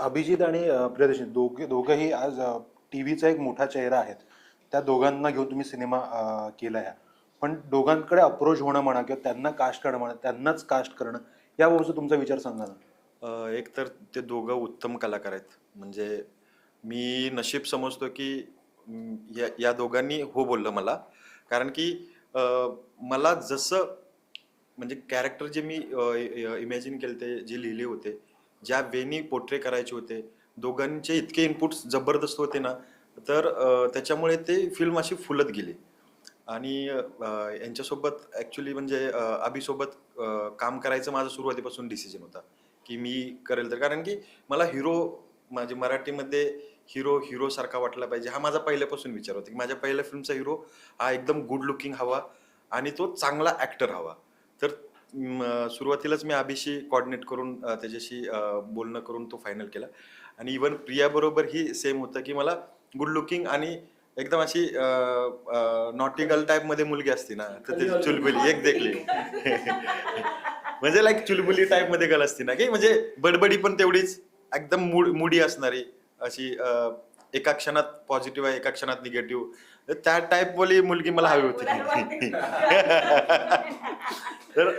अभिजित आणि प्रियदर्शन दोघे दोघंही आज टी व्हीचा एक मोठा चेहरा आहेत. त्या दोघांना घेऊन तुम्ही सिनेमा केला आहे. पण दोघांकडे अप्रोच होणं म्हणा किंवा त्यांना कास्ट करणं म्हणा त्यांनाच कास्ट करणं याबाबतचा तुमचा विचार सांगा ना. एक तर ते दोघं उत्तम कलाकार आहेत. म्हणजे मी नशीब समजतो की या या दोघांनी हो बोललं मला. कारण की मला जसं म्हणजे कॅरेक्टर जे मी इमॅजिन केले ते जे लिहिले होते ज्या वेनी पोर्ट्रे करायचे होते दोघांचे इतके इनपुट्स जबरदस्त होते ना तर त्याच्यामुळे ते फिल्म अशी फुलत गेली. आणि यांच्यासोबत ॲक्च्युली म्हणजे अभिसोबत काम करायचं माझं सुरुवातीपासून डिसिजन होता की मी करेल तर. कारण की मला हिरो माझे मराठीमध्ये हिरो हिरो सारखा वाटला पाहिजे. हा माझा पहिल्यापासून विचार होता की माझ्या पहिल्या फिल्मचा हिरो हा एकदम गुड लुकिंग हवा आणि तो चांगला ॲक्टर हवा. तर सुरुवातीलाच मी अभिशी कॉर्डिनेट करून त्याच्याशी बोलणं करून तो फायनल केला. आणि इवन प्रियाबरोबर ही सेम होतं की मला गुड लुकिंग आणि एकदम अशी नॉटिगल टाईपमध्ये मुलगी असते ना तर ती चुलबुली एक देखली म्हणजे लाईक चुलबुली टाईपमध्ये गल असते ना की म्हणजे बडबडी पण तेवढीच एकदम मूड मुडी असणारी अशी एका क्षणात पॉझिटिव्ह आहे एका क्षणात निगेटिव्ह त्या टाईप वाली मुलगी मला हवी होती. तर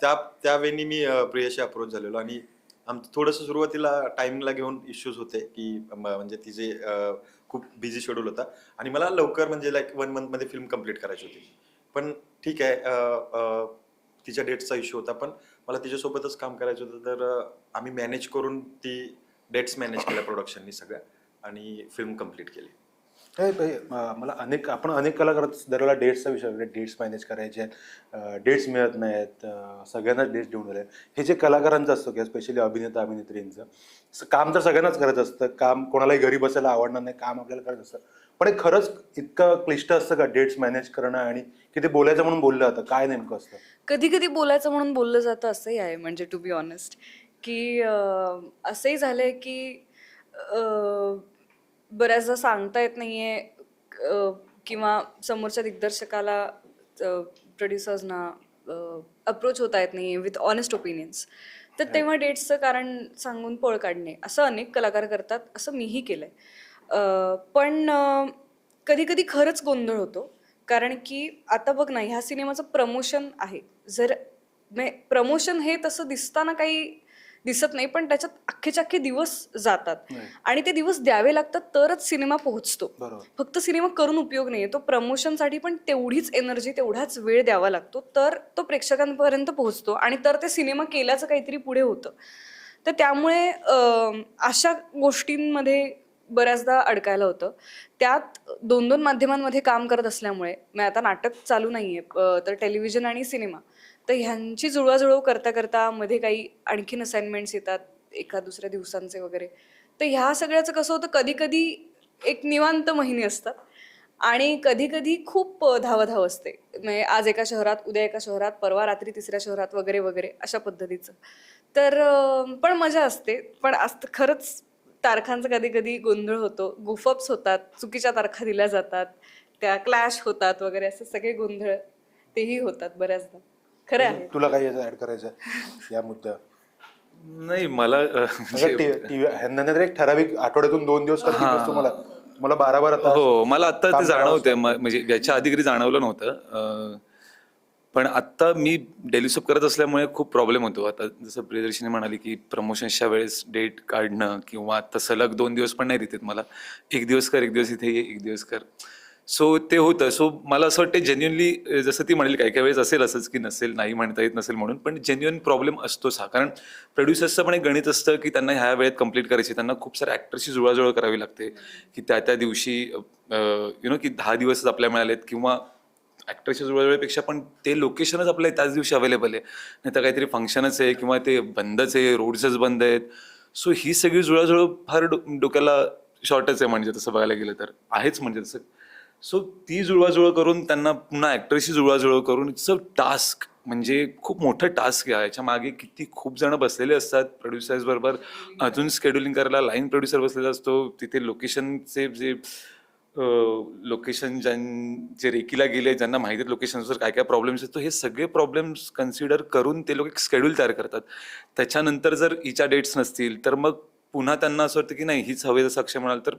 त्या त्यावेळी मी प्रियशी प्रियाशी अप्रोच झालेलो आणि आमचं थोडंसं सुरुवातीला टायमिंगला घेऊन इश्यूज होते की म्हणजे तिचे खूप बिझी शेड्यूल होता आणि मला लवकर म्हणजे लाईक वन मंथमध्ये फिल्म कंप्लीट करायची होती. पण ठीक आहे तिच्या डेट्सचा इश्यू होता पण मला तिच्यासोबतच काम करायचं होतं तर आम्ही मॅनेज करून ती डेट्स मॅनेज केल्या प्रोडक्शननी सगळ्या आणि फिल्म कंप्लीट केली. हे मला अनेक आपण अनेक कलाकार दरवेळेला डेट्सचा विषय डेट्स मॅनेज करायचे डेट्स मिळत नाहीत सगळ्यांनाच डेट्स देऊन दिले. हे जे कलाकारांचं असतं किंवा स्पेशली अभिनेता अभिनेत्रींचं काम तर सगळ्यांनाच करत असतं. काम कोणालाही घरी बसायला आवडणार नाही काम आपल्याला करत असतं. पण हे खरंच इतकं क्लिष्ट असतं का डेट्स मॅनेज करणं आणि की ते बोलायचं म्हणून बोललं जातं? काय नेमकं असतं? कधी कधी बोलायचं म्हणून बोललं जातं असंही आहे. म्हणजे टू बी ऑनेस्ट की असंही झालंय की बऱ्याचदा सांगता येत नाहीये किंवा समोरच्या दिग्दर्शकाला प्रोड्युसर्सना अप्रोच होता येत नाही विथ ऑनेस्ट ओपिनियन्स तर तेव्हा डेट्सचं कारण सांगून पळ काढणे. असं अनेक कलाकार करतात असं मीही केलंय. अं, पण कधी कधी खरंच गोंधळ होतो. कारण की आता बघ ना ह्या सिनेमाचं प्रमोशन आहे. जर प्रमोशन हे तसं दिसताना काही दिसत नाही पण त्याच्यात अख्खेच्या अख्खे दिवस जातात. नाही. आणि ते दिवस द्यावे लागतात तरच सिनेमा पोहोचतो. फक्त सिनेमा करून उपयोग नाहीये. तो प्रमोशनसाठी पण तेवढीच एनर्जी तेवढाच वेळ द्यावा लागतो तर तो प्रेक्षकांपर्यंत पोहोचतो. आणि तर ते सिनेमा केल्याचं काहीतरी पुढे होतं. तर त्यामुळे अशा गोष्टींमध्ये बऱ्याचदा अडकायला होतं. त्यात दोन दोन माध्यमांमध्ये काम करत असल्यामुळे मी आता नाटक चालू नाहीये अं, तर टेलिव्हिजन आणि सिनेमा. तर ह्यांची जुळवाजुळव करता करता मध्ये काही आणखीन असाइनमेंट्स येतात एका दुसऱ्या दिवसांचे वगैरे. तर ह्या सगळ्याचं कसं होतं कधी कधी एक निवांत महिने असतात आणि कधी कधी खूप धावाधाव असते. म्हणजे आज एका शहरात उद्या एका शहरात परवा रात्री तिसऱ्या शहरात वगैरे वगैरे अशा पद्धतीचं. तर पण मजा असते. पण असतं खरंच तारखांचा कधी कधी गोंधळ होतो. गुफअप्स होतात चुकीच्या तारखा दिल्या जातात त्या क्लॅश होतात वगैरे असे सगळे गोंधळ तेही होतात बऱ्याचदा. खरं आहे. तुला काही ऍड करायचं आहे या मुद्द्यावर नाही मला अ, म्हणजे- ह्यांना एक ठराविक आठवड्यातून दोन दिवस हा. तुम्हाला मला. बारा बारा तास हो मला आता ते जाणवतंय. म- म्हणजे याच्या आधी कधी जाणवलं नव्हतं. अ, पण आता मी डेली सोप करत असल्यामुळे खूप प्रॉब्लेम होतो. आता जसं प्रियदर्शनी म्हणाली की प्रमोशनच्या वेळेस डेट काढणं किंवा आता सलग दोन दिवस पण नाही देतात मला. एक दिवस कर एक दिवस इथे ये एक दिवस कर. सो ते होतं. सो मला असं वाटतं जेन्युअनली जसं ती म्हणेल काही काही वेळेस असेल असंच की नसेल नाही म्हणता येत नसेल म्हणून पण जेन्युअन प्रॉब्लेम असतोच हा. कारण प्रोड्युसर्सचं पण एक गणित असतं की त्यांना ह्या वेळेत कंप्लीट करायची. त्यांना खूप साऱ्या ॲक्टरशी जुळाजुळ करावी लागते. की त्या त्या दिवशी यु नो की दहा दिवसच आपल्याला मिळालेत किंवा ॲक्टरच्या जुळवाजुळवेपेक्षा पण ते लोकेशनच आपल्या त्याच दिवशी अवेलेबल आहे. नाही तर काहीतरी फंक्शनच आहे किंवा ते बंदच आहे रोड्सच बंद आहेत. सो ही सगळी जुळाजुळ फार डो डोक्याला शॉर्टच आहे म्हणजे तसं बघायला गेलं तर. आहेच म्हणजे तसं सो ती जुळवाजुळव करून त्यांना पुन्हा ॲक्टरशी जुळवाजुळव करून इट्स अ टास्क म्हणजे खूप मोठं टास्क आहे. याच्या मागे किती खूप जण बसलेले असतात प्रोड्युसर्स बरोबर. अजून स्केड्युलिंग करायला लाईन प्रोड्युसर बसलेला असतो. तिथे लोकेशनचे जे लोकेशन ज्यां जे रेकीला गेले ज्यांना माहिती आहेत लोकेशनवर काय काय प्रॉब्लेम्स आहेत तो हे सगळे प्रॉब्लेम्स कन्सिडर करून ते लोक एक स्केड्यूल तयार करतात. त्याच्यानंतर जर हिच्या डेट्स नसतील तर मग पुन्हा त्यांना असं वाटतं की नाही हीच हवे जसं म्हणाल तर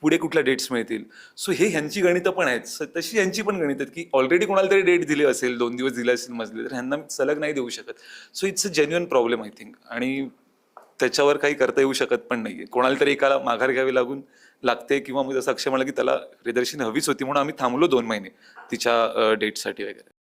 पुढे कुठल्या डेट्स मिळतील? सो हे ह्यांची गणितं पण आहेत. स- तशी ह्यांची पण गणित आहेत की ऑलरेडी कोणाला तरी डेट दिली असेल दोन दिवस दिले असेल मजले तर ह्यांना सलग नाही देऊ शकत. So it's a genuine problem I think आणि त्याच्यावर काही करता येऊ शकत पण नाहीये. कोणाला तरी एकाला माघार घ्यावी लागून लागते किंवा मग जसं अक्षय म्हणलं की त्याला प्रियदर्शनी हवीच होती म्हणून आम्ही थांबलो दोन महिने तिच्या डेटसाठी वगैरे.